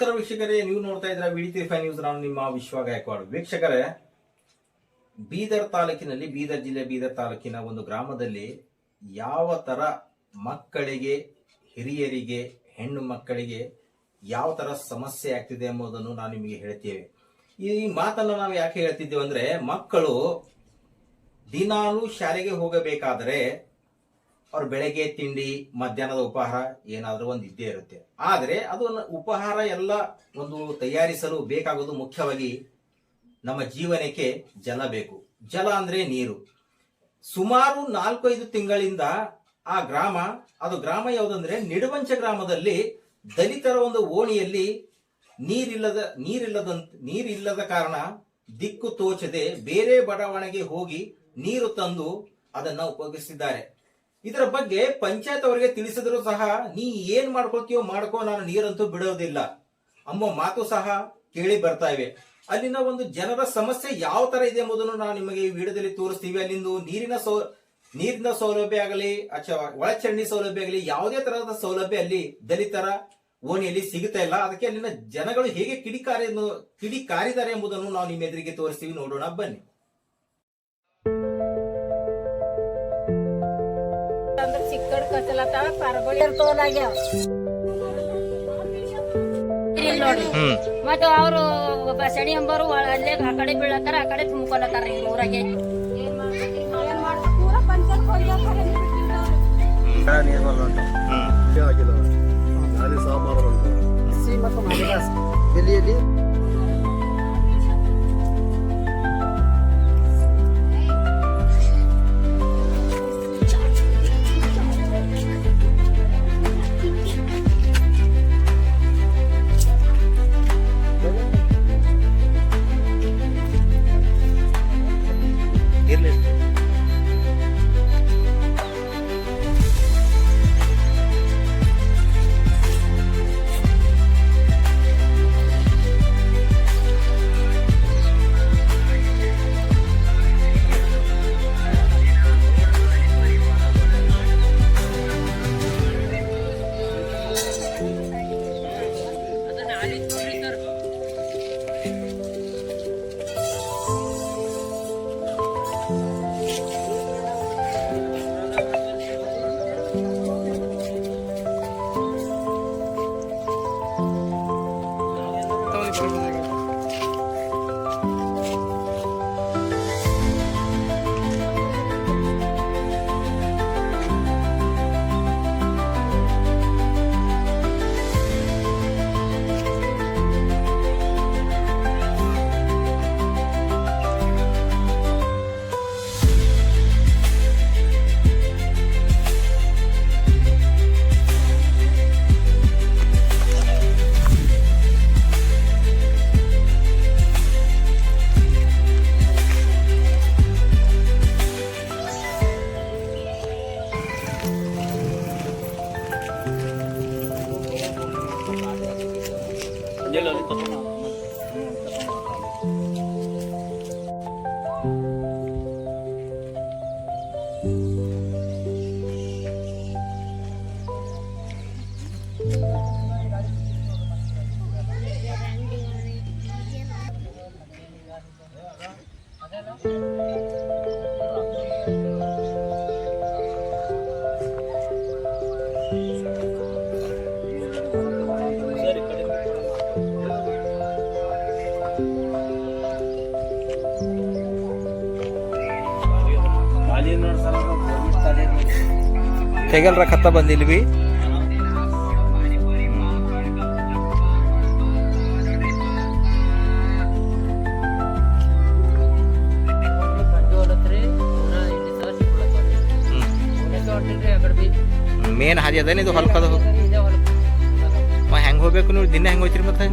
ನಮಸ್ಕಾರ ವೀಕ್ಷಕರೇ, ನೀವು ನೋಡ್ತಾ ಇದ್ರ ವಿಡಿತಿ ಫೈ ನ್ಯೂಸ್ ನಾನು ನಿಮ್ಮ ವಿಶ್ವ ಗಾಯಕ್ವಾಡ್. ವೀಕ್ಷಕರೇ, ಬೀದರ್ ತಾಲೂಕಿನಲ್ಲಿ, ಬೀದರ್ ಜಿಲ್ಲೆ ಬೀದರ್ ತಾಲೂಕಿನ ಒಂದು ಗ್ರಾಮದಲ್ಲಿ ಯಾವ ತರ ಮಕ್ಕಳಿಗೆ, ಹಿರಿಯರಿಗೆ, ಹೆಣ್ಣು ಮಕ್ಕಳಿಗೆ ಯಾವ ತರ ಸಮಸ್ಯೆ ಆಗ್ತಿದೆ ಎಂಬುದನ್ನು ನಾನು ನಿಮಗೆ ಹೇಳ್ತೇವೆ. ಈ ಮಾತನ್ನು ನಾವು ಯಾಕೆ ಹೇಳ್ತಿದ್ದೇವೆ ಅಂದ್ರೆ ಮಕ್ಕಳು ದಿನಾಲು ಶಾಲೆಗೆ ಹೋಗಬೇಕಾದರೆ ಅವ್ರ ಬೆಳಗ್ಗೆ ತಿಂಡಿ, ಮಧ್ಯಾಹ್ನದ ಉಪಹಾರ ಏನಾದರೂ ಒಂದು ಇದ್ದೇ ಇರುತ್ತೆ. ಆದರೆ ಅದು ಉಪಹಾರ ಎಲ್ಲ ಒಂದು ತಯಾರಿಸಲು ಬೇಕಾಗೋದು ಮುಖ್ಯವಾಗಿ ನಮ್ಮ ಜೀವನಕ್ಕೆ ಜಲ ಬೇಕು. ಜಲ ಅಂದ್ರೆ ನೀರು. ಸುಮಾರು ನಾಲ್ಕೈದು ತಿಂಗಳಿಂದ ಆ ಗ್ರಾಮ, ಅದು ಗ್ರಾಮ ಯಾವುದಂದ್ರೆ ನಿಡುವಂಚ ಗ್ರಾಮದಲ್ಲಿ ದಲಿತರ ಒಂದು ಓಣಿಯಲ್ಲಿ ನೀರಿಲ್ಲದ ನೀರಿಲ್ಲದ ನೀರಿಲ್ಲದ ಕಾರಣ ದಿಕ್ಕು ತೋಚದೆ ಬೇರೆ ಬಡಾವಣೆಗೆ ಹೋಗಿ ನೀರು ತಂದು ಅದನ್ನ ಉಪಯೋಗಿಸಿದ್ದಾರೆ ಇದರ ಬಗ್ಗೆ ಪಂಚಾಯತ್ ಅವರಿಗೆ ತಿಳಿಸಿದ್ರು ಸಹ, ನೀ ಏನ್ ಮಾಡ್ಕೊಳ್ತೀಯೋ ಮಾಡ್ಕೋ, ನಾನು ನೀರಂತೂ ಬಿಡೋದಿಲ್ಲ. ಅಮ್ಮ ಮಾತು ಸಹ ಕೇಳಿ ಬರ್ತಾ ಇವೆ. ಅಲ್ಲಿನ ಒಂದು ಜನರ ಸಮಸ್ಯೆ ಯಾವ ತರ ಇದೆ ಎಂಬುದನ್ನು ನಾವು ನಿಮಗೆ ಈ ವಿಡಿಯೋದಲ್ಲಿ ತೋರಿಸ್ತೀವಿ. ಅಲ್ಲಿಂದು ನೀರಿನ ಸೌ, ನೀರಿನ ಸೌಲಭ್ಯ ಆಗಲಿ ಅಥವಾ ಒಳಚರಂಡಿ ಸೌಲಭ್ಯ ಆಗಲಿ, ಯಾವುದೇ ತರಹದ ಸೌಲಭ್ಯ ಅಲ್ಲಿ ದಲಿತರ ಓಣಿಯಲ್ಲಿ ಸಿಗುತ್ತಾ ಇಲ್ಲ. ಅದಕ್ಕೆ ಅಲ್ಲಿನ ಜನಗಳು ಹೇಗೆ ಕಿಡಿಕಾರಿ, ಕಿಡಿಕಾರಿದ್ದಾರೆ ಎಂಬುದನ್ನು ನಾವು ನಿಮ್ಮ ಎದುರಿಗೆ ತೋರಿಸ್ತೀವಿ. ನೋಡೋಣ, ಬನ್ನಿ. ಚಿಕ್ಕಡ್ ಕಚಲತ್ತಾವ ಪರಬಳಿ ತೋಲಾಗ್ಯಾವ ನೋಡಿ. ಮತ್ತೆ ಅವರು ಬಸಣಿ ಎಂಬರು ಒಳ ಅಲ್ಲೇ ಆ ಕಡೆ ಬೀಳತ್ತಾರ ಆ ಕಡೆ ತುಂಬ್ಕೊಲತ್ತಾರ ಈ ಊರಾಗೆ. ನಾಳೆ ಸಾಂಬಾರು ಉಂಟು ತೆಗಲ್ರ ಕತ್ತ ಬಂದಿಲ್ವಿ. ಮೇನ್ ಹಾದಿ ಅದೇನಿದು ಇದು ಹೊಲ್ಕದ ಹೆಂಗ್ ಹೋಗ್ಬೇಕು ನೀವು ದಿನ ಹೆಂಗ್ ಹೋಯ್ತಿರಿ ಮತ್ತೆ?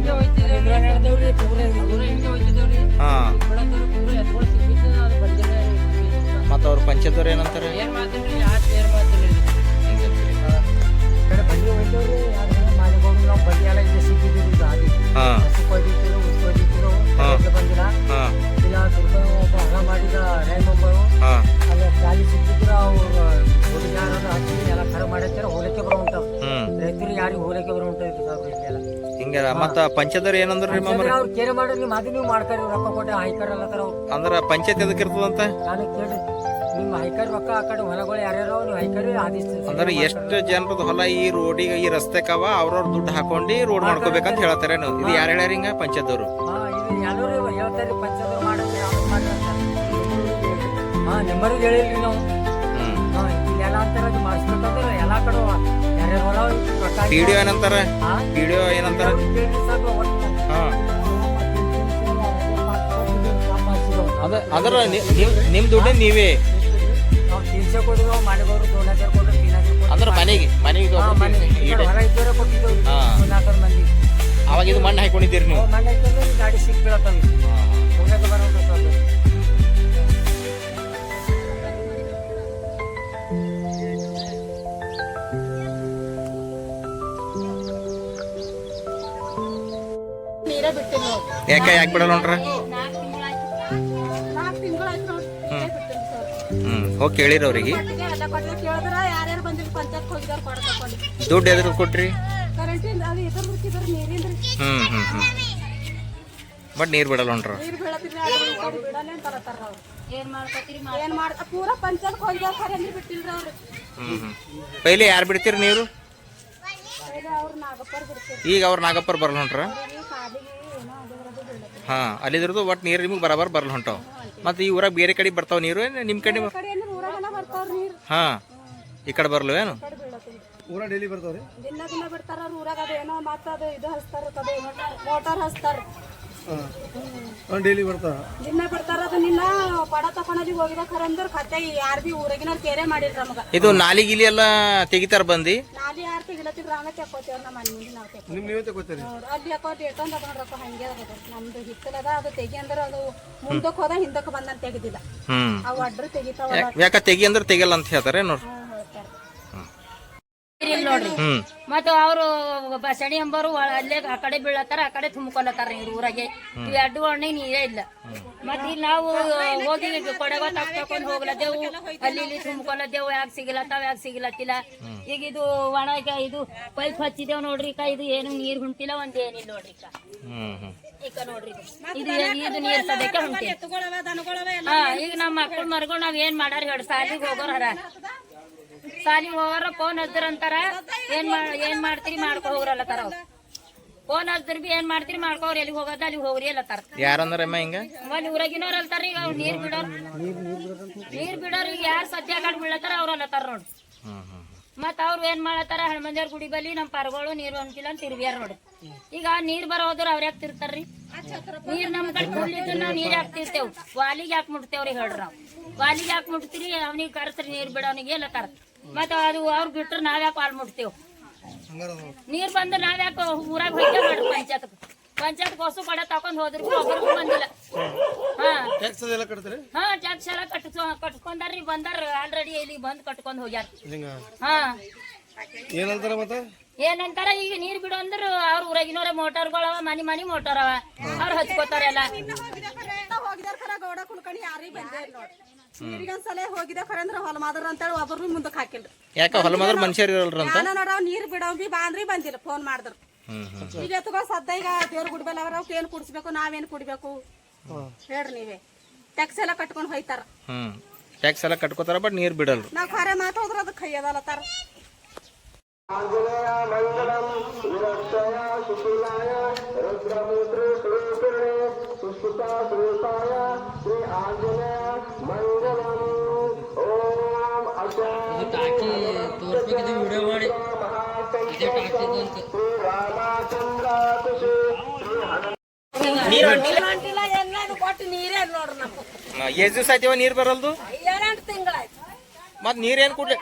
ಹಾಂ. ಮತ್ತು ಅವ್ರ ಪಂಚಾಯತ್ ಏನಂತಾರೆ? ಎಲ್ಲ ಇಲ್ಲಿ ಸಿಕ್ಕಿದ್ದೀವಿ ಈಗ ಹಾ. ಬಂದಿಲ್ಲ ಇಲ್ಲ ಒಬ್ಬ ಹಣ ಮಾಡಿದ ಅಲ್ಲಿ ಸಿಕ್ಕಿದ್ರು ಅವ್ರು ಹುಡುಗಾರ ಎಲ್ಲ ಮಾಡಿರ್ತಾರೆ ಹೋಲಿಕೆ ಬರೋ ರೈತರು ಯಾರಿಗೆ ಹೋಲಿಕೆ ಬರೋ ಇಲ್ಲೆಲ್ಲ ಹಿಂಗ ಮತ್ತ ಪಂಚಾಯತ್ ಏನಂದ್ರಿ ಮಾಮರ ಅವ್ರು ಕೇರೆ ಮಾಡ್ರಿ ಮಾತು ನೀವು ಮಾಡ್ಕರಿ ರೊಕ್ಕ ಕೊಟ್ಟೆ ಅಲ್ಲತ್ತಾರ ಅವ್ರು. ಅಂದ್ರ ಪಂಚಾಯತ್ ಎದಕ್ಕೆ ಇರ್ತದಂತ? ನಾನು ಕೇಳಿ ನಿಮ್ಮ ಹೈಕರ್ ರೊಕ್ಕ ಆ ಕಡೆ ಹೊಲಗಳು ಯಾರ್ಯಾರೋ ನೀವು ಹೈಕರ್ ಅಂದ್ರೆ ಎಷ್ಟು ಜನರದ ಹೊಲ ಈ ರೋಡಿಗೆ ಈ ರಸ್ತೆಕವ ಅವ್ರವ್ರ ದುಡ್ಡು ಹಾಕೊಂಡು ರೋಡ್ ಮಾಡ್ಕೋಬೇಕಂತ ಹೇಳ್ತಾರೆ ಇದು ಯಾರು ಹೇಳ್ಯಾರ ಹಿಂಗ? ಪಂಚಾಯತ್ದವ್ರು. ಹಾ ಇದು ಎಲ್ಲರೂ ಹೇಳ್ತಾರೆ ಪಂಚಾಯತ್ ಮಾಡಿದ್ರೆ ಹಾ ನಿಮ್ಮರಿಗೆ ಹೇಳಿಲ್ರಿ ನಾವು. ಹ್ಮ್. ಹಾ ಇಲ್ಲೆಲ್ಲ ಅಂತಾರ ಅದು ಮಾಡಿಸ್ಬೇಕಂದ್ರೆ ಎಲ್ಲಾ ಕಡೆ ಯಾರ್ಯಾರ ಹೊಲ ರೊಕ್ಕ ಪಿ ಡಿ ಏನಂತಾರ? ಹಾ? ಪಿ ಡಿ ಏನಂತಾರ ಕೇಳ್ರಿ ಸಾಕು ಒಟ್ಟು ಹಾ. ಅದ ಅದರ ನಿ- ನಿಮ್ ನಿಮ್ ದುಡ್ಡು ನೀವೇ. ನಾವು ತೀರ್ಸಕ್ ಹೋದ್ವಿ ನಾವು ಮಾಡಿದವರು ದೊಡ್ಡ ಹಜಾರ್ ಕೊಟ್ಟು ತೀನ್ ಹಜಾರ್ ಅಂದ್ರ ಮನೆಗೆ ಮನೆಗೆ ಇದು ಹಾ, ಮನೆ ಈ ಈಡೆ. ಕಡೆ ಹೊರ ಇದ್ದವರೇ ಕೊಟ್ಟಿದ್ದೆವು ನಾಲ್ಕರ ಮಂದಿ. ಅವಾಗ ಇದು ಮಣ್ಣು ಹಾಕೊಂಡಿದ್ದೀರಿ ನೀವು? ಮಣ್ಣು ಇದ್ದವ್ರು ಗಾಡಿ ಸಿಕ್ ಬೀಳತ್ತಲ್ಲ ಹೋಗ್ಯಾಕ ಬರೋದು ಯಾಕೆ. ಯಾಕ ಬಿಡಲ್ಲ ಹೊಂಟ್ರ ಹೋಗಿ ಕೇಳಿರಿ ಅವ್ರಿಗೆ ದುಡ್ಡು ಎದ್ರ ಕೊಟ್ರಿ? ಹ್ಞೂ ಹ್ಞೂ ಹ್ಮ್. ಬಟ್ ನೀರ್ ಬಿಡಲ್ಲ ಹೊಂಟ್ರ. ಪೈಲಿ ಯಾರು ಬಿಡ್ತೀರಿ ನೀರು? ಈಗ ಅವ್ರು ನಾಗಪ್ಪರ್ ಬರಲ್ಲ ಹೊಂಟ್ರ? ಹಾ, ಅಲ್ಲಿದ್ರದ್ದು ಒಟ್ ನೀರು ನಿಮಗೆ ಬರಬರ್ ಬರಲ್ಲ ಹೊಂಟಾವ. ಮತ್ತೆ ಈ ಊರಾಗ ಬೇರೆ ಕಡೆ ಬರ್ತಾವ ನೀರು? ಏನು ನಿಮ್ ಕಡೆ ಬರ್- ಹಾ ಈ ಕಡೆ ಬರ್ಲು ಏನು? ಊರ ಡೈಲಿ ಬರ್ತಾವ್ರಿ ದಿನ ದಿನ ಬಿಡ್ತಾರ ಅವ್ರ ಊರಾಗ ಅದು ಏನೋ ಮತ್ತ ಅದು ಇದು ಹಚ್ತಾರ ಮೋಟಾರ್ ಹಚ್ತಾರ. ಹಾಂ ಡೈಲಿ ಬರ್ತಾರ ದಿನ ಬರ್ತಾರ ಅದು ನಿನ್ನ ಪಡ ತಕೊಂಡಿ ಹೋಗಿದ ಖರೆ ಅಂದ್ರೆ ಕತೆ ಯಾರ್ ಬಿ ಊರಾಗಿನವ್ರು ಕೇರೆ ಮಾಡಿಲ್ರ ನಮಗ. ಇದು ನಾಲಿ ಗಿಲಿ ಎಲ್ಲ ತೆಗಿತಾರ ಬಂದಿ? ನಾಲಿ ಯಾರು ತೆಗಿಲತ್ತಿದ್ರ ಆಮೇಲೆ ತೆಕ್ಕೋತೇವ್ರ ನಮ್ಮ ಮನೆ ಮುಂದೆ ನಾವು ತೆಕ್ಕೋ ನಿಮ್ ನೀವೇ ತಗೋತೀರಿ ಅಲ್ಲಿ ಯಾಕೋ ಡೇಟ್ ಅಂದ ನೋಡ್ರಪ್ಪ ಹಂಗೆ ಅದ ನಮ್ದು ಹಿತ್ತಲದ ಅದು ತೆಗಿ ಅಂದ್ರೆ ಅದು ಮುಂದಕ್ಕೆ ಹೋದ ಹಿಂದಕ್ಕೆ ಬಂದಂತ ತೆಗೆದಿಲ್ಲ. ಹ್ಮ್. ಅವು ಅಡ್ರು ತೆಗಿತಾವಲ್ಲ. ಯಾಕ್- ಯಾಕ ತೆಗಿ ಅಂದ್ರೆ ತೆಗಿಯಲ್ಲ ಅಂತ ಹೇಳ್ತಾರೆ ನೋಡ್ರಿ. ನೋಡ್ರಿ. ಮತ್ತು ಅವರು ಬಸಣಿ ಅಂಬರು ಅಲ್ಲೇ ಆ ಕಡೆ ಬೀಳತ್ತಾರ ಆ ಕಡೆ ತುಂಬ್ಕೊಲತ್ತಾರ ಇವ್ರ ಊರಾಗೆ. ಈ ಅಡ್ಡು ಒಣ್ಣೆ ನೀರೇ ಇಲ್ಲ. ಮತ್ತ ಇಲ್ಲಿ ನಾವು ಹೋಗಿ ಕೊಡಗ ತಕೊಂಡ್ ಹೋಗ್ಲದೇವು. ಅಲ್ಲಿ ಇಲ್ಲಿ ತುಂಬ್ಕೊಲತ್ತೇವು ಯಾಕೆ ಸಿಗಲತ್ತಾವ ಯಾಕೆ ಸಿಗಲತ್ತಿಲ್ಲ. ಈಗ ಇದು ಒಣ ಇದು ಪೈಪ್ ಹಚ್ಚಿದೇವ್ ನೋಡ್ರಿ ಕ ಇದು ಏನು ನೀರ್ ಹುಂಟಿಲ್ಲ ಒಂದ್ ಏನಿಲ್ಲ ನೋಡ್ರಿ ಕಾ ಹ್ಮ್ ಹ್ಮ್. ಈಗ ನೋಡ್ರಿ ಇದು. ಇದು ಇದು ನೀರ್ ಸದ್ಯಕ್ಕೆ ಹೊಂಟಿ ಹಾ ಈಗ ನಮ್ಮ ಮಕ್ಕಳು ಮರ್ಗಳು ನಾವ್ ಏನ್ ಮಾಡಾರ ಹೇಳಿ ಸಾಲಿಗೆ ಹೋಗೋರ ಹರ ಹೋಗಾರ ಫೋನ್ ಹಚ್ದ್ರ ಅಂತಾರ ಏನ್ ಏನ್ ಮಾಡ್ತೀರಿ ಮಾಡ್ಕೊ ಹೋಗ್ರಲ್ಲ ಅವ್ರು. ಫೋನ್ ಹಚ್ದ್ರ ಬಿ ಏನ್ ಮಾಡ್ತೀರಿ ಮಾಡ್ಕೋರಿ ಎಲ್ಲಿ ಹೋಗೋದ ಅಲ್ಲಿ ಹೋಗ್ರಿ ತರ. ಯಾರಂದ್ರಮ್ಮ ಹಿಂಗ? ಅಲ್ಲಿ ಊರಾಗಿನವ್ರ ಅಲ್ತಾರ ಈಗ ಅವ್ರು ನೀರ್ ಬಿಡೋರ್. ನೀರ್ ಬಿಡೋರ್ ಈಗ ಯಾರು ಸದ್ಯ ಕಾಡ್ ಬೀಳತ್ತಾರ ಅವ್ರ ಅಲ್ಲತ್ತಾರ ಹ್ಮ್ ಮತ್ತ ಅವ್ರು ಏನ್ ಮಾಡತ್ತಾರ ಹನುಮಂದಿಯವ್ರ ಗುಡಿ ಬಲ್ಲಿ ನಮ್ ಪರಗಳು ನೀರು ಹೊಂಟಿಲ್ಲ ಅಂತ ತಿರ್ಗ್ಯಾರ ನೋಡಿ. ಈಗ ನೀರ್ ಬರೋದ್ರ ಅವ್ರ ಯಾಕೆ ತಿರ್ತಾರ್ರಿ ನೀರ್ ನಮ್ ಕಡೆ ಕುಡ್ಲಿದ್ದು ನಾವ್ ನೀರ್ ಯಾಕೆ ತಿರ್ತೇವ್? ವಾಲಿಗೆ ಯಾಕೆ ಮುಟ್ತೇವ್ರಿ ಹೇಳ್ರಿ ನಾವ್. ವಾಲಿಗೆ ಯಾಕೆ ಮುಟ್ತೀರಿ? ಅವ್ನಿಗೆ ಕರ್ಸ್ರಿ ನೀರ್ ಬಿಡೋನಿಗೆ ಎಲ್ಲ ತರ. ಮತ್ತ ಅದು ಅವ್ರ ಬಿಟ್ರೆ ನಾವ್ ಯಾಕೆ ಮುಡ್ತೇವೆ? ನೀರು ನೀರ್ ಬಂದು ನಾವ್ ಯಾಕೆ ಊರಾಗ ಹೋಗ್ತೇವೆ ಮಾಡ್ರಿ ಪಂಚಾಯತ್ ಪಂಚಾಯತ್ ಕೋಸು ಕಡೆ ತಕೊಂಡ್ ಹೋದ್ರಿ ಒಬ್ಬರಿಗೂ ಬಂದಿಲ್ಲ. ಹಾ. ಟ್ಯಾಕ್ಸ್ ಅದೆಲ್ಲ ಕಟ್ತೀರಿ? ಹಾ ಟ್ಯಾಕ್ಸ್ ಎಲ್ಲ ಕಟ್ಕೊಂಡಾರ್ರಿ ಬಂದಾರ ಆಲ್ರೆಡಿ ಇಲ್ಲಿ ಬಂದು ಕಟ್ಕೊಂಡ್ ಹೋಗ್ಯಾರ. ಹಾ. ಏನಂತಾರ ಮತ್ತೆ? ಏನಂತಾರ ಈಗ ನೀರ್ ಬಿಡು ಅಂದ್ರೆ ಅವ್ರ ಊರಾಗಿನವ್ರ ಮೋಟಾರ್ಗಳವ ಮನಿ ಮನಿ ಮೋಟಾರ್ ಅವ. ಅವ್ರು ಹಚ್ಕೋತಾರಲ್ಲ ನೀರಿಗೊಂದ್ಸಲ ಹೋಗಿದ ಖರೆ ಅಂದ್ರೆ ಹೊಲ ಮಾದ್ರ ಅಂತೇಳಿ ಒಬ್ಬರು ಬಿ ಮುಂದಕ್ಕೆ ಹಾಕಿಲ್ರಿ. ಯಾಕ ಹೊಲ ಮಾದ್ರ ಮನುಷ್ಯರು ಇರಲ್ರ ಅಂತ ನಾನು ನೋಡವ್ ನೀರ್ ಬಿಡವ್ ಬಿ ಬಾಂದ್ರಿ ಬಂದಿಲ್ಲ ಫೋನ್ ಮಾಡಿದ್ರು. ಈಗ ಎತ್ತುಗೋ ಸದ್ದ ಈಗ ದೇವ್ರ ಗುಡ್ಬೇಲ್ ಅವ್ರ ಅವ್ಕ್ ಏನ್ ಕುಡಿಸ್ಬೇಕು ನಾವೇನ್ ಕುಡಿಬೇಕು? ಹೇಳ್ರಿ ನೀವೇ. ಟ್ಯಾಕ್ಸ್ ಎಲ್ಲ ಕಟ್ಕೊಂಡು ಹೋಯ್ತಾರ. ಹ್ಮ್. ಟ್ಯಾಕ್ಸ್ ಎಲ್ಲ ಕಟ್ಕೋತಾರ ಬಟ್ ನೀರ್ ಬಿಡಲ್ರು. ನಾವ್ ಖರೆ ಹೋದ್ರ ಶ್ರೀ ಆಂಜನೇಯ ಓಂ ಎಲ್ಲಾನು ಕೊಟ್ಟು ನೀರೇ ನೋಡ್ರಿ ಎಷ್ಟ್ ದಿವಸ ಆಯ್ತಿವ ನೀರ್ ಬರಲ್ದು? ಏಳೆಂಟು ತಿಂಗಳಾಯ್ತು. ಮತ್ ನೀರ್ ಏನ್ ಕುಡ್ಲಿ?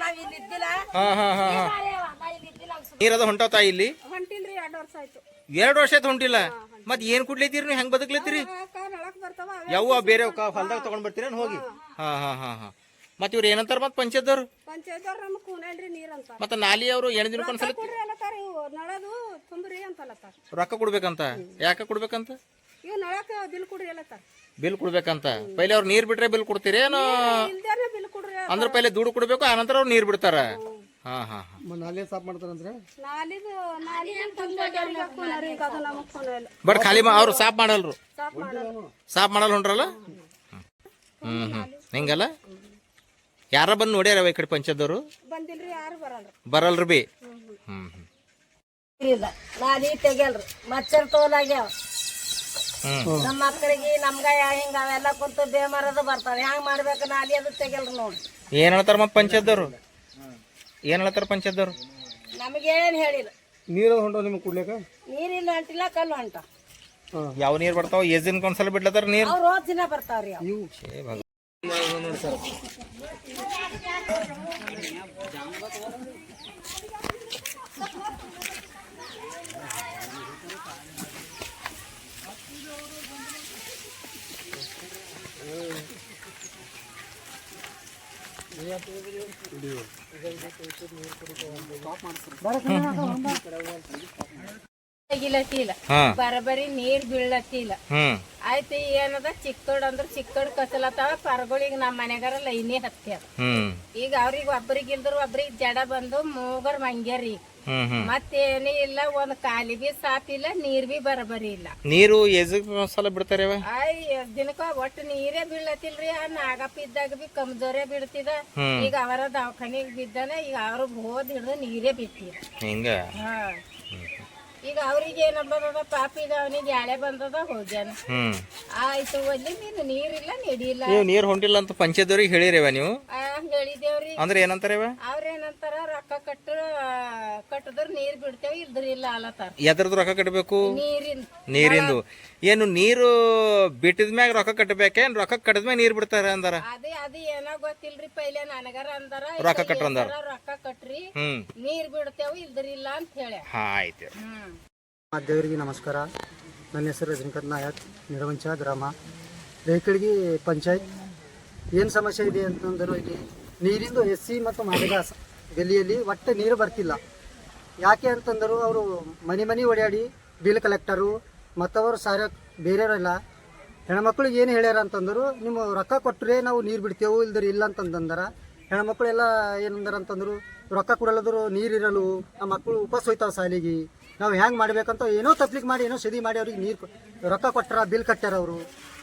ನಾವ್ ಇಲ್ಲಿ ಇದ್ದಿಲ್ಲ. ಹಾ ಹಾ ಹಾ ಹಾ. ನಾ ಇಲ್ಲಿ ಅದ ಹೊಂಟಾವ ತಾಯಿ ಇಲ್ಲಿ? ಹೊಂಟಿಲ್ರಿ ಎರಡು ವರ್ಷ ಆಯ್ತು. ಎರಡು ವರ್ಷ ಆಯ್ತು ಹೊಂಟಿಲ್ಲ? ಮತ್ ಏನ್ ಕುಡ್ಲೈತಿರಿ ನೀವು? ಹೆಂಗ್ ಬರ್ತಾವ ಯಾವ ಬೇರೆ ಹೊಲ್ದಾಗ ತಗೊಂಡ್ ಬರ್ತೀರ ಹೋಗಿ. ಹಾ ಹಾ. ಹಾ ಹಾ ಮತ್ ಇವ್ರ ಏನಂತಾರ ಮತ್ ಪಂಚಾಯತ್ದವ್ರು? ಮತ್ತ ನಾಲಿ ಅವರು ಎಂಟು ದಿನಕ್ಕೊಂದ್ಸಲ ರೊಕ್ಕ ಕೊಡ್ಬೇಕಂತ? ಯಾಕ ಕೊಡ್ಬೇಕಂತ? ಬಿಲ್ ಕೊಡ್ಬೇಕಂತ? ಪೈಲೆ ಅವ್ರು ನೀರ್ ಬಿಟ್ರೆ ಬಿಲ್ ಕೊಡ್ತೀರೇನು? ಅಂದ್ರ ಪೈಲೆ ದುಡ್ಡು ಕೊಡ್ಬೇಕು ಆನಂತರ ಅವ್ರು ನೀರ್ ಬಿಡ್ತಾರ. ಹಾ ಹಾ ನಾಲೆ ಸಾಫ್ ಮಾಡ್ತಾರಂದ್ರೆ ನಾಲಿದು ನಾಲಿ ಈಗ ಅದು ನಮಗ್ ಖೂನ ಇಲ್ಲ. ಬಟ್ ಖಾಲಿ ಮಾ ಅವ್ರು ಸಾಫ್ ಮಾಡಲ್ರು. ಸಾಫ್ ಮಾಡಲ್ಲ. ಹೊಂಡ್ರಲ್ಲ ಹ್ಮ್ ಹ್ಮ್ ಹಿಂಗಲ್ಲ ಯಾರ ಬಂದು ನೋಡ್ಯಾರ ಈ ಕಡೆ ಪಂಚದವರು ಬಂದಿಲ್ರಿ ಯಾರು ಬರಲ್ರಿ. ಬರಲ್ರಿ ಬಿ. ಹ್ಮ್ ಹ್ಮ್. ಇಲ್ಲ ನಾಲಿ ತೆಗಿಯಲ್ರಿ. ಮಚ್ಚರ್ ತೋಲಾಗ್ಯಾವ. ನಮ್ಮ ಮಕ್ಕಳಿಗೆ ನಮ್ಗ ಹಿಂಗ ಅವೆಲ್ಲ ಕುಂತು ಬೇಮಾರದು ಬರ್ತಾವ. ಹೆಂಗ್ ಮಾಡ್ಬೇಕು ನಾಲಿ ಅದು ತೆಗಿಯಲ್ರಿ ನೋಡ್ರಿ. ಏನ್ ಹೇಳ್ತಾರ ಮತ್ ಪಂಚಾಯತ್ದವ್ರು? ಏನ್ ಹೇಳ್ತಾರ ಪಂಚಾಯತ್ದವ್ರು? ನಮಗೇನ್ ಹೇಳಿಲ್ಲ. ನೀರು ಹೊಂಟ ನಿಮ್ಗೆ ಕುಡ್ಲಿಕ್ಕೆ? ನೀರಿಲ್ಲ ಅಂಟಿಲ್ಲ ಕಲ್ಲು ಹೊಂಟ ಯಾವ ನೀರ್ ಬರ್ತಾವ? ಎಷ್ಟ್ ದಿನಕ್ಕೆ ಒಂದ್ಸಲ ಬಿಡ್ಲತ್ತಾರ ನೀರ್? ಅವ್ರು ರೋಜ್ ದಿನ ಬರ್ತಾವ್ರಿ ಅವ್. ಛೇ ಭಗವಾನ್. ತೆಗಿಲತ್ತಿಲ್ಲ ಬರಬರಿ ನೀರ್ ಬೀಳತ್ತಿಲ್ಲ ಆಯ್ತು ಏನದ? ಚಿಕ್ಕೋಡ್ ಅಂದ್ರ ಚಿಕ್ಕಡ್ ಕಸಲತ್ತಾವ ಪರಗಳಿಗೆ ನಮ್ಮ ಮನೆಗಾರ ಲೈನೇ ಹ್ಮ್. ಈಗ ಅವ್ರಿಗೆ ಒಬ್ರಿಗೆ ಇಲ್ದ್ರ ಒಬ್ರಿಗೆ ಜಡ ಬಂದು ಮೂಗರ್ ಮಂಗ್ಯಾರಿ ಹ್ಮ್ ಮತ್ತೇನೇ ಇಲ್ಲ ಒಂದ್ ಕಾಲಿ ಬಿ ಸಾಪ್ ಇಲ್ಲ ನೀರ್ ಬಿ ಬರಬರಿ ಇಲ್ಲ. ನೀರು ಎಜಕ್ ಒಂದ್ಸಲ ಬಿಡ್ತಾರೆ ದಿನಕ್ಕ ಒಟ್ಟು ನೀರೇ ಬೀಳತಿಲ್ರಿ ಆ ನಾಗಪ್ಪ ಇದ್ದಾಗ ಬಿ ಕಮ್ಜೋರೇ ಬಿಡ್ತಿದ ಈಗ ಅವರ ದವಾಖಾನಿಗ್ ಬಿದ್ದಾನ ಈಗ ಅವ್ರ ಹೋದ್ ಹಿಡ್ದು ನೀರೇ ಬಿತ್ತಿ ಹಿಂಗ? ಹಾ. ಈಗ ಅವ್ರಿಗೆ ಏನಂಬದ ಪಾಪ ಈಗ ಅವನಿಗೆ ಯಾಳೆ ಬಂದದ ಹೋಗ್ಯಾನ. ಆಯ್ತು ಒಲ್ಲಿ ನೀನು ನೀರಿಲ್ಲ ಇಲ್ಲ ನೀವು ನೀರ್ ಹೊಂಟಿಲ್ಲ ಅಂತ ಪಂಚಾಯತ್ದವ್ರಿಗೆ ಹೇಳಿರೇವ ನೀವು? ಆ ಹೇಳಿದೇವ್ರಿ. ಅಂದ್ರೆ ಏನಂತಾರ ಅವ್ರ ಅವ್ರೇನಂತಾರ ರೊಕ್ಕ ಕಟ್ಟು ಕಟ್ಟದ್ರ ನೀರ್ ಬಿಡ್ತೇವೆ ಇದ್ರಿಲ್ಲ ಇಲ್ಲ ಅಲತ್ತಾರ ಎದ್ರದ್ದು ರೊಕ್ಕ ಕಟ್ಟಬೇಕು ನೀರಿನ್ ನೀರಿಂದು. ಏನು ನೀರು ಬಿಟ್ಟಿದ ಮ್ಯಾಗ ರೊಕ್ಕ ಕಟ್ಟಬೇಕೇನ್ ರೊಕ್ಕ ಕಟ್ಟದ ಮ್ಯಾಗ ನೀರ್ ಬಿಡ್ತಾರ ಅಂದಾರ? ಅದೇ ಅದು ಏನೋ ಗೊತ್ತಿಲ್ರಿ ಪೈಲೆ ನನಗರ ಅಂದಾರ. ರೊಕ್ಕ ಕಟ್ರ ಅಂದಾರ. ರೊಕ್ಕ ಕಟ್ರಿ. ಹ್ಮ್. ನೀರ್ ಬಿಡ್ತೇವ ಇಲ್ದ್ರ ಇಲ್ಲ ಅಂತ ಹೇಳಿ. ಹಾ ಆಯ್ತು. ಹ್ಮ್. ದೇವರಿಗೆ ನಮಸ್ಕಾರ. ನನ್ನ ಹೆಸರು ರಜನಿಕಾಂತ್ ನಾಯಕ್ ನಿರವಂಚ ಗ್ರಾಮ. ರೇಕಳಿಗೆ ಪಂಚಾಯತ್. ಏನು ಸಮಸ್ಯೆ ಇದೆ ಅಂತಂದ್ರೆ ಇಲ್ಲಿ ನೀರಿಂದು ಎಸ್ ಸಿ ಮತ್ತು ಮಾದಗಾಸ್ ಗಲಿಯಲ್ಲಿ ಒಟ್ಟು ನೀರು ಬರ್ತಿಲ್ಲ. ಯಾಕೆ ಅಂತಂದರು ಅವರು ಮನೆ ಮನೆ ಓಡಾಡಿ ಬಿಲ್ ಕಲೆಕ್ಟರು ಮತ್ತವರು ಸಾರ ಬೇರೆಯವರೆಲ್ಲ ಹೆಣ್ಮಕ್ಳಿಗೆ ಏನು ಹೇಳ್ಯಾರ ಅಂತಂದರು, ನಿಮ್ಮ ರೊಕ್ಕ ಕೊಟ್ಟರೆ ನಾವು ನೀರು ಬಿಡ್ತೇವೆ ಇಲ್ದ್ರೆ ಇಲ್ಲ ಅಂತಂದಂದ್ರೆ. ಹೆಣ್ಮಕ್ಳೆಲ್ಲ ಏನಂದ್ರೆ ಅಂತಂದ್ರು, ರೊಕ್ಕ ಕೊಡಲ್ಲದ್ರು ಇರಲು ಆ ಮಕ್ಕಳು ಉಪವಾಸ ಹೋಯ್ತಾವ ಶಾಲೆಗೆ, ನಾವು ಹ್ಯಾಂಗೆ ಮಾಡ್ಬೇಕಂತ ಏನೋ ತಪ್ಲಿಕ್ ಮಾಡಿ, ಏನೋ ಸದಿ ಮಾಡಿ ಅವ್ರಿಗೆ ನೀರು ರೊಕ್ಕ ಕೊಟ್ಟಾರ ಬಿಲ್ ಕಟ್ಟ್ಯಾರ ಅವರು.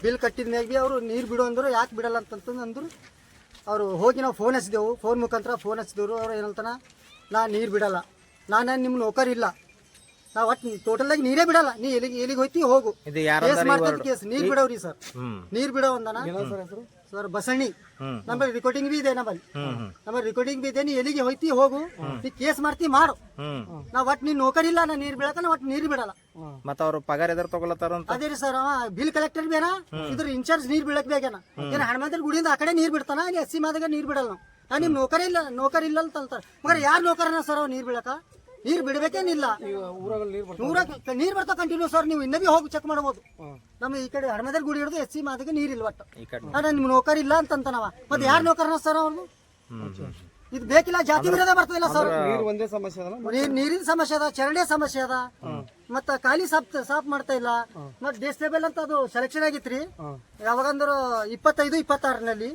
ಬಿಲ್ ಕಟ್ಟಿದ ಮ್ಯಾಗ ಅವರು ನೀರು ಬಿಡು ಅಂದರು, ಯಾಕೆ ಬಿಡಲ್ಲ ಅಂತಂತಂದು ಅಂದರು. ಅವರು ಹೋಗಿ ನಾವು ಫೋನ್ ಹಚ್ಚಿದೆವು ಫೋನ್ ಮುಖಾಂತರ ಫೋನ್ ಹಚ್ಚಿದವರು ಅವ್ರು ಏನಂತಾನ ನಾ ನೀರು ಬಿಡಲ್ಲ ನಾನು ನಿಮ್ಮ ನೌಕರಿ ಇಲ್ಲ ನಾ ಒಟ್ಟು ಆಗಿ ನೀರೇ ಬಿಡಲ್ಲ. ನೀ ಎಲ್ಲಿಗೆ ಎಲ್ಲಿಗೆ ಹೋಯ್ತಿ ಹೋಗು. ಇದು ಯಾರು ಕೇಸ್ ನೀರ್ ಕೇಸ್ ನೀರು ಬಿಡವ್ರಿ ಸರ್. ನೀರ್ ನೀರು ಬಿಡೋ ಒಂದನ ಸರ್ ಬಸಣ್ಣಿ ನಮ್ಮ ನಮ್ಮಲ್ಲಿ ರಿಕಾರ್ಡಿಂಗ್ ಬಿ ಇದೆ ನಮ್ಮಲ್ಲಿ. ನಮ್ಮ ನಮ್ಮಲ್ಲಿ ರಿಕಾರ್ಡಿಂಗ್ ಬಿ ಇದೆ. ನೀ ಎಲ್ಲಿಗೆ ಹೋಯ್ತಿ ಹೋಗು. ನೀ ಕೇಸ್ ಮಾಡ್ತಿ ಮಾಡು. ನಾ ಒಟ್ಟು ನೀನ್ ನೌಕರಿ ಇಲ್ಲ ನಾ ನೀರ್ ಬಿಡಕ ನಾ ಒಟ್ಟು ನೀರ್ ಬಿಡಲ್ಲ. ಮತ್ತ ಅವ್ರ ಪಗಾರ ಎದ್ರ ತಗೊಳತ್ತಾರ ಅಂತ? ಅದೇ ರೀ ಸರ್ ಅವ ಬಿಲ್ ಕಲೆಕ್ಟರ್ ಬೇನ ಇದ್ರ ಇನ್ಚಾರ್ಜ್ ನೀರ್ ಬಿಡಕ್ ಬೇಕೇನ ಏನ ಹನುಮಂತರ ಗುಡಿಯಿಂದ ಆ ಕಡೆ ನೀರ್ ಬಿಡ್ತಾನ? ಅಲ್ಲಿ ಎಸ್ ಸಿ ಮಾದಾಗ ನೀರ್ ಬಿಡಲ್ಲ ನಾವು? ನಾ ನಿಮ್ ನೌಕರಿ ಇಲ್ಲ ನೌಕರಿ ಇಲ್ಲ ಅಂತ ಅಂತಾರ. ಮಗ ಯಾರು ನೌಕರನ ಸರ್ ಅವ್ ನೀರ್ ಬಿಡಕ ನೀರ್ ಬಿಡ್ಬೇಕೇನಿಲ್ಲ. ನೂರ ನೀರ್ ಬರ್ತಾ ಕಂಟಿನ್ಯೂ ಸರ್ ನೀವು ಇನ್ನೂ ಹೋಗಿ ಚೆಕ್ ಮಾಡಬಹುದು ನಮ್ಮ ಈ ಕಡೆ ಹನುಮಂತರ ಗುಡಿ ಹಿಡಿದು ಎಸ್ ಸಿ ಮಾದಿಗೆ ನೀರ್ ಇಲ್ಲ ಒಟ್ಟು. ಈ ಕಡೆ. ಅಣ್ಣ ನಿಮ್ ನೌಕರಿ ಇಲ್ಲ ಅಂತಂತಾನವ. ಮತ್ತೆ ಯಾರ ನೌಕರನ ಸರ್ ಅವ್ನು ಇದು ಬೇಕಿಲ್ಲ ಜಾತಿ ವಿರೋಧ ಬರ್ತದಿಲ್ಲ ಸರ್. ನೀರು ಒಂದೇ ಸಮಸ್ಯೆ ಅದಲ್ಲ ನೀರ್ ನೀರಿನ ಸಮಸ್ಯೆ ಅದ ಚರಂಡಿ ಸಮಸ್ಯೆ ಅದ. ಮತ್ತ ಖಾಲಿ ಸಾಪ್ ಸಾಪ್ ಮಾಡ್ತಾ ಇಲ್ಲ. ಮತ್ ಡೇಸ್ ಲೇಬಲ್ ಅಂತ ಅದು ಸೆಲೆಕ್ಷನ್ ಆಗಿತ್ರಿ. ಯಾವಾಗಂದ್ರ ಇಪ್ಪತ್ತೈದು ಇಪ್ಪತ್ತಾರನಲ್ಲಿ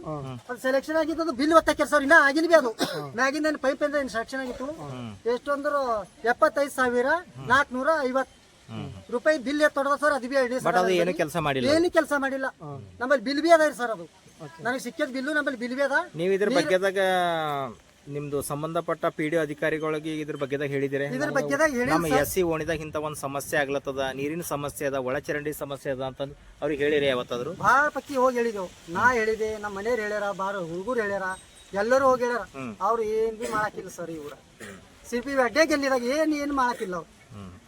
ಅದು ಸೆಲೆಕ್ಷನ್ ಆಗಿದ್ದು ಅದು ಬಿಲ್ ಒತ್ತಾಕ್ಯಾರ ಸರ್ ಇನ್ನ ಆಗಿನ ಬಿ ಅದು. ಮ್ಯಾಗಿಂದ ಪೈಪ್ ಇಂದ ಸೆಲೆಕ್ಷನ್ ಆಗಿತ್ತು? ಎಷ್ಟು ಅಂದ್ರ ಎಪ್ಪತ್ತೈದು ಸಾವಿರ ನಾಲ್ಕನೂರ ಐವತ್ ರೂಪಾಯಿ ಬಿಲ್ ತೊಡದ ಸರ್ ಅದು ಬಿ ಏನು ಕೆಲಸ ಮಾಡಿಲ್ಲ. ಏನು ಕೆಲಸ ಮಾಡಿಲ್ಲ. ನಮ್ಮಲ್ಲಿ ಬಿಲ್ ಬಿ ಅದ ಸರ್ ಅದು. ನನಗೆ ಸಿಕ್ಕಿದ ಬಿಲ್ಲು ನಮ್ಮಲ್ಲಿ ಬಿಲ್ ಬಿ ಅದ. ನೀವು ಇದ್ರ ಬಗ್ಗೆದಾಗ ನಿಮ್ದು ಸಂಬಂಧಪಟ್ಟ ಪಿ ಡಿ ಅಧಿಕಾರಿಗಳಿಗೆ ಇದ್ರ ಬಗ್ಗೆದಾಗ ಹೇಳಿದಿರ. ಇದ್ರ ಬಗ್ಗೆದಾಗ ಹೇಳಿ ನಮ್ಮ ಎಸ್ ಸಿ ಓಣಿದಾಗ ಇಂತ ಒಂದ್ ಸಮಸ್ಯೆ ಆಗ್ಲತ್ತದ ನೀರಿನ ಸಮಸ್ಯೆ ಅದ ಒಳಚರಂಡಿ ಸಮಸ್ಯೆ ಅದ ಅಂತ ಅವ್ರಿಗೆ ಹೇಳಿರಿ ಯಾವತ್ತಾದ್ರು. ಭಾಳ ಪಕ್ಕಿ ಹೋಗಿ ಹೇಳಿದೆವು. ನಾ ಹೇಳಿದೆ ನಮ್ಮ ಮನೆಯವ್ರು ಹೇಳ್ಯಾರ ಬಾರ ಹುಡುಗರು ಹೇಳ್ಯಾರ ಎಲ್ಲರೂ ಹೋಗ್ಯಾರ ಹೇಳ್ಯಾರ. ಅವ್ರು ಏನ್ ಬಿ ಮಾಡಾಕಿಲ್ಲ ಸರ್ ಇವ್ರ. ಸಿ ಪಿ ಅಡ್ಡೆ ಗೆಲ್ಲಿದಾಗ ಏನ್ ಏನ್ ಮಾಡಾಕಿಲ್ಲ ಅವ್ರು.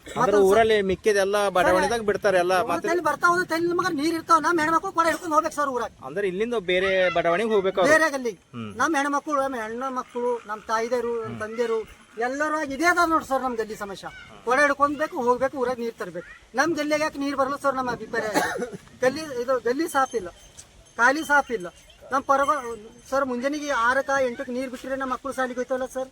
ಅಂದ್ರೆ ಊರಲ್ಲಿ ಮಿಕ್ಕಿದೆಲ್ಲ ಬಡಾವಣೆದಾಗ ಬಿಡ್ತಾರೆ ಎಲ್ಲ ಮತ್ತೆ ತಲೆ ಬರ್ತಾವ ತಲೆ ನಮಗ ನೀರ್ ಇರ್ತಾವ ನಮ್ಮ ಹೆಣ್ಮಕ್ಳು ಕೊಡ ಹಿಡ್ಕೊಂಡು ಹೋಗ್ಬೇಕು ಸರ್ ಊರಾಗ. ಅಂದ್ರೆ ಇಲ್ಲಿಂದ ಬೇರೆ ಬಡಾವಣೆಗೆ ಹೋಗ್ಬೇಕು ಅವ್ರು. ಬೇರೆ ಗಲ್ಲಿ ನಮ್ಮ ಹೆಣ್ಮಕ್ಳು ನಮ್ಮ ಹೆಣ್ಣು ಮಕ್ಕಳು ನಮ್ಮ ತಾಯಿದೇರು ನಮ್ಮ ತಂದೆಯರು ಎಲ್ಲರೂ ಇದೇ ಅದ ನೋಡಿ ಸರ್ ನಮ್ ಗಲ್ಲಿ ಸಮಸ್ಯೆ. ಕೊಡ ಹಿಡ್ಕೊಂಡ್ಬೇಕು ಹೋಗ್ಬೇಕು ಊರಾಗ ನೀರ್ ತರಬೇಕು. ನಮ್ ಗಲ್ಲಿಗೆ ಯಾಕೆ ನೀರ್ ಬರಲ್ಲ ಸರ್ ನಮ್ಮ ಅಭಿಪ್ರಾಯ? ಗಲ್ಲಿ ಇದು ಗಲ್ಲಿ ಸಾಫ್ ಇಲ್ಲ. ಖಾಲಿ ಸಾಫ್ ಇಲ್ಲ. ನಮ್ಮ ಪರಗ ಸರ್ ಮುಂಜಾನೆಗೆ ಆರಕ್ಕ ಎಂಟಕ್ಕೆ ನೀರ್ ಬಿಟ್ಟರೆ ನಮ್ಮ ಮಕ್ಕಳು ಸಾಲಿಗೆ ಹೋಯ್ತಲ್ಲ ಸರ್?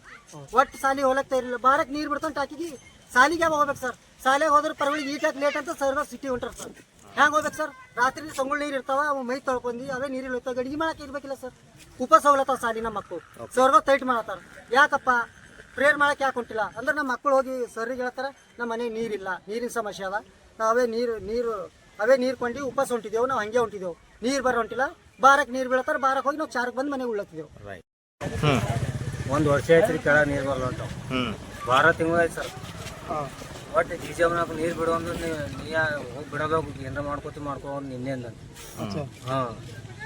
ಒಟ್ಟು ಸಾಲಿ ಹೋಲಕ್ತಾ ಇರಲಿಲ್ಲ ಬಾರಕ್ಕೆ ನೀರ್ ಬಿಡ್ತಾನೆ ಟಾಕಿಗೆ? ಸಾಲಿಗೆ ಯಾವಾಗ ಹೋಗ್ಬೇಕು ಸರ್? ಸಾಲಿಗೆ ಹೋದ್ರೆ ಪರವಾಗಿ ಈಟಾಕ್ ಲೇಟ್ ಅಂತ ಸರ್ ಸಿಟಿ ಹೊಂಟಾರ ಸರ್. ಹ್ಯಾಂಗೆ ಹೋಗ್ಬೇಕು ಸರ್? ರಾತ್ರಿ ಸಂಗುಳ್ ನೀರು ಇರ್ತಾವ ಅವು ಮೈ ತೊಳ್ಕೊಂಡಿ ಅವೇ ನೀರು ಹೋಗ್ತಾವ ಗಡಿಗೆ ಮಾಡಕ್ಕೆ ಇರ್ಬೇಕಿಲ್ಲ ಸರ್. ಉಪವಾಸ ಹೋಗ್ಲತ್ತಾವ ಸಾಲಿ ನಮ್ಮ ಮಕ್ಕಳು ಸರ್ವ ತೈಟ್ ಮಾಡತ್ತಾರ. ಯಾಕಪ್ಪ? ಪ್ರೇಯರ್ ಮಾಡಕ್ಕೆ ಯಾಕೆ ಹೊಂಟಿಲ್ಲ? ಅಂದ್ರೆ ನಮ್ಮ ಮಕ್ಕಳು ಹೋಗಿ ಸರ್ಗೆ ಹೇಳ್ತಾರೆ ನಮ್ಮ ಮನೆಗೆ ನೀರಿಲ್ಲ ನೀರಿನ ಸಮಸ್ಯೆ ಅದ. ನಾವು ಅವೇ ನೀರು ನೀರು ಅವೇ ನೀರು ಕೊಂಡು ಉಪಸ ಹೊಂಟಿದ್ದೇವೆ ನಾವು ಹಂಗೆ ಹೊಂಟಿದ್ದೇವೆ. ನೀರು ಬರೋ ಹೊಂಟಿಲ್ಲ ಬಾರಕ್ಕೆ ನೀರು ಬೀಳತ್ತಾರ ಬಾರಕ್ಕೆ ಹೋಗಿ ನಾವು ಚಾರಕ್ಕೆ ಬಂದು ಮನೆಗೆ ಉಳ್ಳತ್ತಿದ್ದೆವು ಒಂದು ವರ್ಷ ಐತ್ರಿ ಕೆಳ ನೀರು ಬರಲ್ಲ ಹೊಂಟಾವ ಬಾರ ತಿಂಗಳು ಆಯ್ತು ಸರ್. ಒಟ್ಟು ಡಿಜಮ್ನಾಗ ನೀರು ಬಿಡು ಅಂದ್ರೆ ನೀವು ನೀ ಹೋಗಿ ಬಿಡೋದು ಏನಾರ ಮಾಡ್ಕೋತಿ ಮಾಡ್ಕೊ ನಿನ್ನೆ ಅಂದ ಹಾಂ.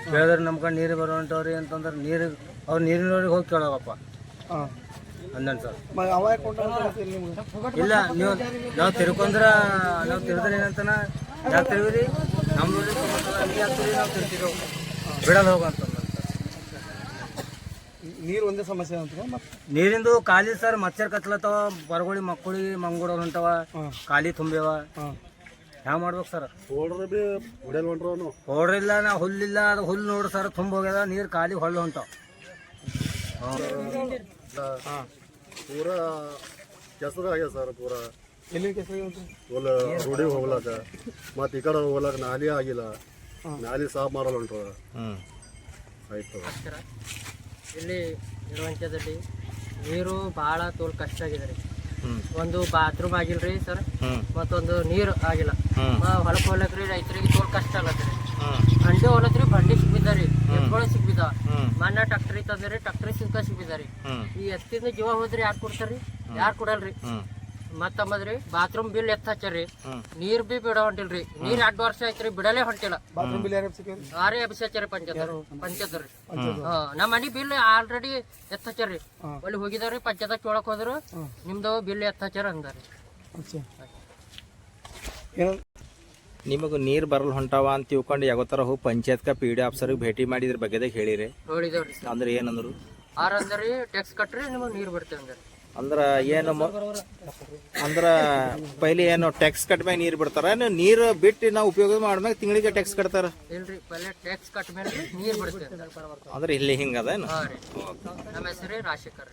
ಕೇಳಿದ್ರೆ ನಮ್ಮ ಕಡೆ ನೀರು ಬರೋ ಹೊಂಟವ್ರಿ ಅಂತಂದ್ರೆ ನೀರು ಅವ್ರು ನೀರಿನವ್ರಿಗೆ ಹೋಗಿ ಕೇಳೋವಪ್ಪ ಹಾಂ. ಅಂದನ್ ಸರ್. ಇಲ್ಲ ನೀವು ನಾವು ತಿರ್ಕೊಂಡ್ರ ನಾವು ತಿರ್ದ್ರೆ ಏನಂತನ? ಯಾಕೆ ತಿರುಗಿರಿ ನಮ್ಮ ನಾವು ತಿರ್ತಿದ್ದೆವು ಬಿಡಲ್ಲ ಹೋಗಂತಂದ ನೀರು ಒಂದೇ ಸಮಸ್ಯೆ ಅಂತ ಮತ್ತೆ ನೀರಿಂದು ಖಾಲಿ ಸರ್ ಮಚ್ಚರ್ ಕತ್ಲತ್ತವ ಬರಗೋಳಿ ಮಕ್ಕಳಿ ಮಂಗುಡ ಹೊಂಟವ ಖಾಲಿ ತುಂಬ್ಯವ. ಹ್ಯಾಂಗ ಮಾಡ್ಬೇಕು ಸರ್? ಓಡ್ರೆ ಬಿ ಹೊಡೆಯಲ್ ಹೊಂಟ್ರವನು ಹೊಡ್ರಿಲ್ಲ ನಾ ಹುಲ್ಲಿಲ್ಲ ಅದು ಹುಲ್ಲು ನೋಡ್ರಿ ಸರ್ ತುಂಬ ಹೋಗ್ಯದ ನೀರು ಖಾಲಿ ಹೊಳ್ಳು ಹೊಂಟವ. ಪೂರ ಕೆಸರು ಆಗ್ಯದ ಸರ್ ಪೂರ. ಎಲ್ಲಿ ಕೆಸರು ಹೊಲ ರೋಡಿಗೆ ಹೋಗ್ಲಾಕ. ಮತ್ತು ಈ ಕಡೆ ಹೋಗ್ಲಾಕ ನಾಲಿ ಆಗಿಲ್ಲ. ನಾಲಿ ಸಾಫ್ ಮಾಡಲ್ಲ ಹೊಂಟವ ಹ್ಮ್. ಆಯ್ತು ಇಲ್ಲಿ ನಿರ್ವಂಚದಲ್ಲಿ ನೀರು ಭಾಳ ತೋಲ್ ಕಷ್ಟ ಆಗಿದೆ ರೀ. ಒಂದು ಬಾತ್ರೂಮ್ ಆಗಿಲ್ರಿ ಸರ್. ಮತ್ತೊಂದು ನೀರು ಆಗಿಲ್ಲ. ಹೊಲಕ್ಕೆ ಹೊಲಕ್ಕೆ ಹೋಗ್ಲಕ್ರಿ ರೈತರಿಗೆ ತೋಲ್ ಕಷ್ಟ ಆಗತ್ತೆ ರೀ. ಬಂಡಿ ಹೊಲತ್ರಿ ಬಂಡಿ ಸಿಕ್ಬಿದ್ದಾರಿ ಎತ್ಗಳು ಸಿಕ್ಬಿದ್ದಾವ ಹ್ಮ್. ಮಣ್ಣ ಟ್ರಾಕ್ಟರಿ ತಂದ್ರಿ ಟ್ರಾಕ್ಟರಿ ಸಿಕ್ಕ ಸಿಕ್ಬಿದ್ದಾರಿ ಹ್ಮ್. ಈ ಎತ್ತಿಂದ ಜೀವ ಹೋದ್ರಿ ಯಾರು ಕೊಡ್ತಾರ್ರಿ? ಯಾರು ಕೊಡಲ್ರಿ? ಮತ್ತಂಬದ್ರಿ ಬಾತ್ರೂಮ್ ಬಿಲ್ ಎತ್ತ ಹಚ್ಚರಿ. ನೀರ್ ಬಿ ಬಿಡ ಹೊಂಟಿಲ್ರಿ. ನೀರ್ ಎರಡು ವರ್ಷ ಐತ್ರಿ ಬಿಡಲೇ ಹೊಂಟಿಲ್ಲ. ಆರೇ ಅಭಿಷೇಚರಿ ಪಂಚಾಯತ್ ಪಂಚಾಯತ್ ರೀ ಹಾ ನಮ್ಮ ಮನಿ ಬಿಲ್ ಆಲ್ರೆಡಿ ಎತ್ತ ಹಚ್ಚರಿ ಅಲ್ಲಿ ಹೋಗಿದಾರ್ರಿ ಪಂಚಾಯತ್ ಕೇಳಕ್ ಹೋದ್ರು. ನಿಮ್ದು ಬಿಲ್ ಎತ್ತ ಹಚ್ಚಾರ ಅಂದಾರಿ ನಿಮಗೆ ನೀರು ಬರಲ್ ಹೊಂಟಾವ ಅಂತ ತಿಳ್ಕೊಂಡು ಯಾವ ಥರ ಹೋಗಿ ಪಂಚಾಯತ್ಕ ಪಿ ಡಿ ಆಫೀಸರ್ಗೆ ಭೇಟಿ ಮಾಡಿದ್ರ ಬಗ್ಗೆದಾಗ ಹೇಳಿರಿ. ನೋಡಿದೇವ್ರಿ. ಅಂದ್ರೆ ಏನಂದ್ರು? ಆರ್ ಅಂದ್ರಿ ಟ್ಯಾಕ್ಸ್ ಕಟ್ರಿ ನಿಮಗೆ ನೀರ್ ಬರ್ತೇವೆ ಅಂದ್ರಿ. ಅಂದ್ರ ಏನು ಅಂದ್ರೆ ಪೈಲಿ ಏನು ಟ್ಯಾಕ್ಸ್ ಕಟ್ಮ್ಯಾಗ ನೀರು ಬಿಡ್ತಾರ ಏನು ನೀರು ಬಿಟ್ಟು ನಾವು ಉಪಯೋಗ ಮಾಡ್ಮ್ಯಾಗ ತಿಂಗಳಿಗೆ ಟ್ಯಾಕ್ಸ್ ಕಟ್ತಾರ ಇಲ್ರಿ ಟ್ಯಾಕ್ಸ್ ಕಟ್ ಮೇಲೆ ನೀರು ಬಿಡ್ತೇವೆ ಅಂದ್ರೆ ಇಲ್ಲಿ ಏನು ನಮ್ಮ ಹೆಸರೇ ರಾಜಶೇಖರ್